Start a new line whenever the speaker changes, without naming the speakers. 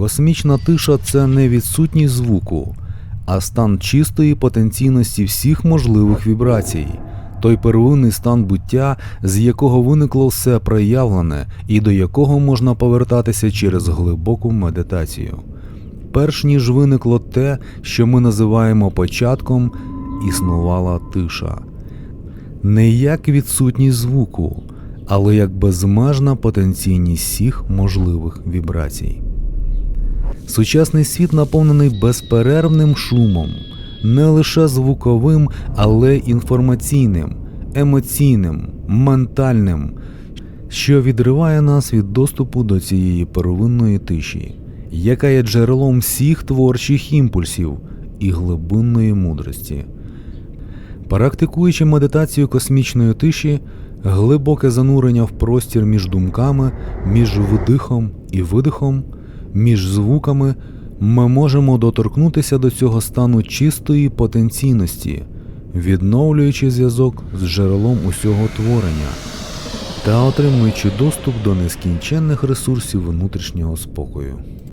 Космічна тиша це не відсутність звуку, а стан чистої потенційності всіх можливих вібрацій, той первинний стан буття, з якого виникло все проявлене і до якого можна повертатися через глибоку медитацію. Перш ніж виникло те, що ми називаємо початком, існувала тиша. Не як відсутність звуку, але як безмежна потенційність всіх можливих вібрацій. Сучасний світ наповнений безперервним шумом, не лише звуковим, але інформаційним, емоційним, ментальним, що відриває нас від доступу до цієї первинної тиші, яка є джерелом всіх творчих імпульсів і глибинної мудрості. Практикуючи медитацію космічної тиші, глибоке занурення в простір між думками, між вдихом і видихом, між звуками, ми можемо доторкнутися до цього стану чистої потенційності, відновлюючи зв'язок з джерелом усього творення та отримуючи доступ до нескінченних ресурсів внутрішнього спокою.